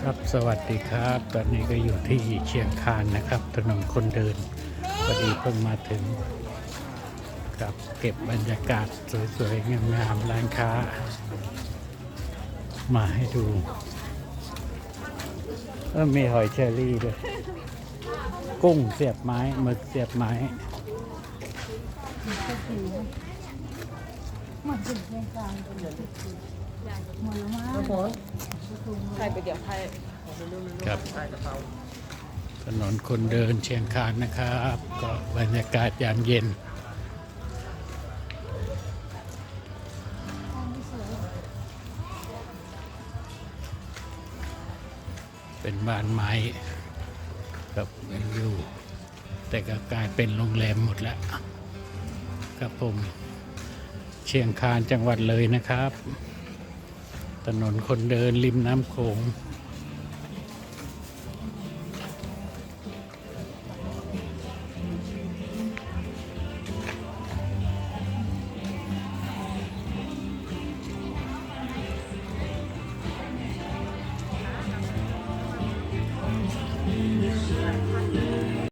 ครับสวัสดีครับ ตอนนี้ก็อยู่ที่เชียงคานนะครับ ถนนคนเดินพอดีเพิ่งมาถึงกับเก็บบรรยากาศสวยๆงามๆร้านค้า มาให้ดูเออมีหอยเชอรี่ด้วย กุ้งเสียบไม้หมึกเสียบไม้หมดถึงเชียงคาน ครไปเดี๋ยวใครครับถนนคนเดินเชียงคานนะครับ ก็บรรยากาศยามเย็น เป็นบ้านไม้กับเป็นอยู่ แต่ก็กลายเป็นโรงแรมหมดแล้วครับผมเชียงคานจังหวัดเลยนะครับ ถนนคนเดินริมน้ำโขงเ